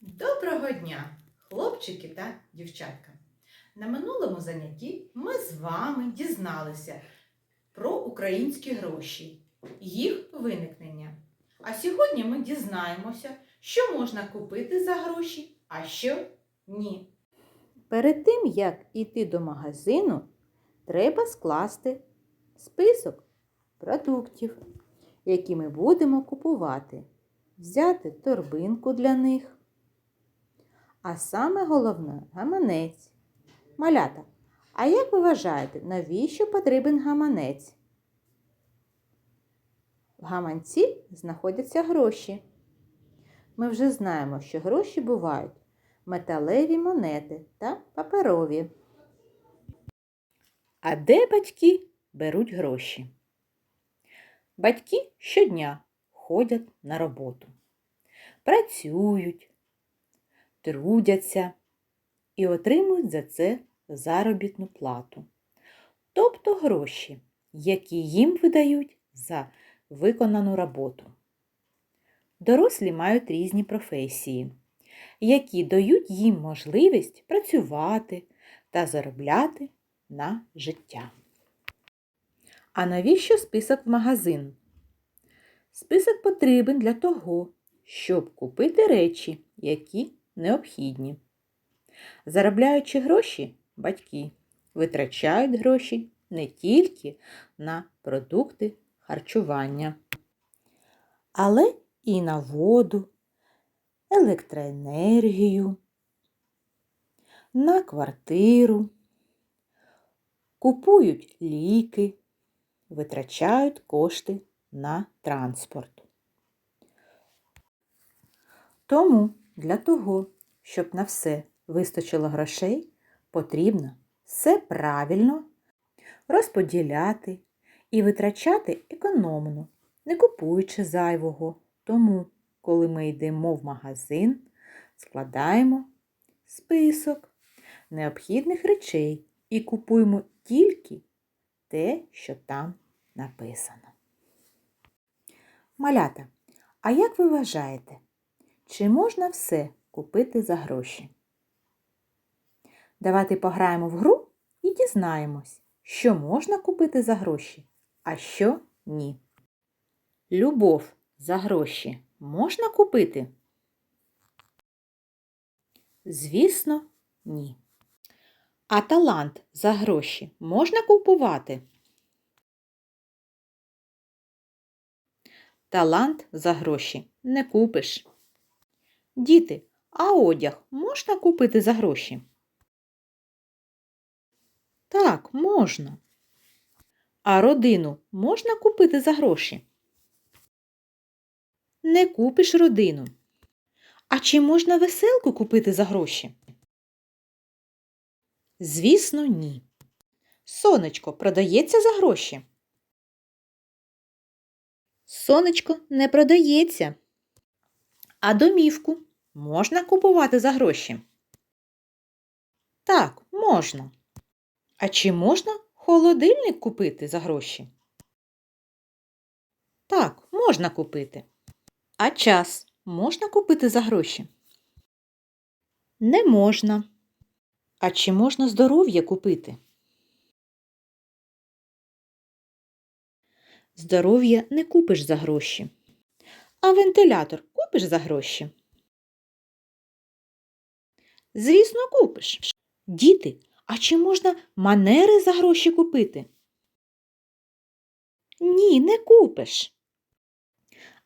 Доброго дня, хлопчики та дівчатка! На минулому занятті ми з вами дізналися про українські гроші, їх виникнення. А сьогодні ми дізнаємося, що можна купити за гроші, а що ні. Перед тим, як йти до магазину, треба скласти список продуктів, які ми будемо купувати, взяти торбинку для них. А саме головне гаманець. Малята, а як ви вважаєте, навіщо потрібен гаманець? В гаманці знаходяться гроші. Ми вже знаємо, що гроші бувають металеві монети та паперові. А де батьки беруть гроші? Батьки щодня ходять на роботу, працюють, трудяться і отримують за це заробітну плату, тобто гроші, які їм видають за виконану роботу. Дорослі мають різні професії які дають їм можливість працювати та заробляти на життя. А навіщо список в магазин? Список потрібен для того, щоб купити речі, які необхідні. Заробляючи гроші, батьки витрачають гроші не тільки на продукти харчування, але і на воду, електроенергію, на квартиру, купують ліки, витрачають кошти на транспорт. Тому для того, щоб на все вистачило грошей, потрібно все правильно розподіляти і витрачати економно, не купуючи зайвого. Тому коли ми йдемо в магазин, складаємо список необхідних речей і купуємо тільки те, що там написано. Малята, а як ви вважаєте, чи можна все купити за гроші? Давайте пограємо в гру і дізнаємось, що можна купити за гроші, а що ні. Любов за гроші можна купити? Звісно, ні. А талант за гроші можна купувати? Талант за гроші не купиш. Діти, а одяг можна купити за гроші? Так, можна. А родину можна купити за гроші? Не купиш родину. А чи можна веселку купити за гроші? Звісно, ні. Сонечко продається за гроші. Сонечко не продається. А домівку можна купувати за гроші? Так, можна. А чи можна холодильник купити за гроші? Так, можна купити. А час можна купити за гроші? Не можна. А чи можна здоров'я купити? Здоров'я не купиш за гроші. А вентилятор купиш за гроші? Звісно, купиш. Діти, а чи можна манери за гроші купити? Ні, не купиш.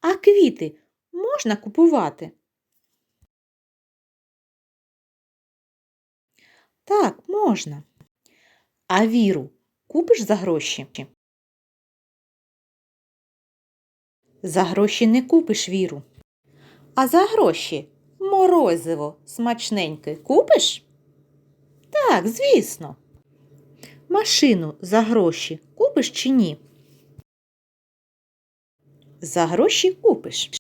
А квіти можна купувати? Так, можна. А віру купиш за гроші? За гроші не купиш віру. А за гроші морозиво смачненьке купиш? Так, звісно. Машину за гроші купиш чи ні? За гроші купиш.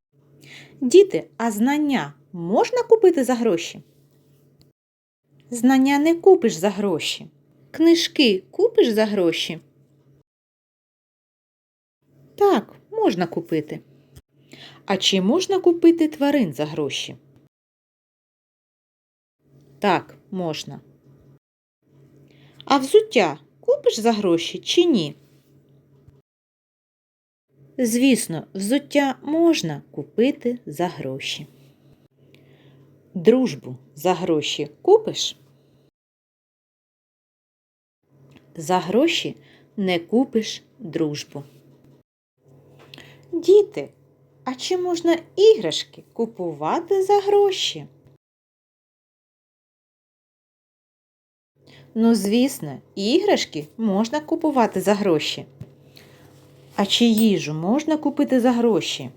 Діти, а знання можна купити за гроші? Знання не купиш за гроші. Книжки купиш за гроші? Так, можна купити. А чи можна купити тварин за гроші? Так, можна. А взуття купиш за гроші чи ні? Звісно, взуття можна купити за гроші. Дружбу за гроші купиш? За гроші не купиш дружбу. Діти, а чи можна іграшки купувати за гроші? Ну, звісно, іграшки можна купувати за гроші. А чи їжу можна купити за гроші?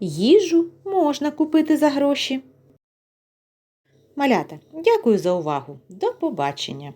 Їжу можна купити за гроші. Малята, дякую за увагу. До побачення!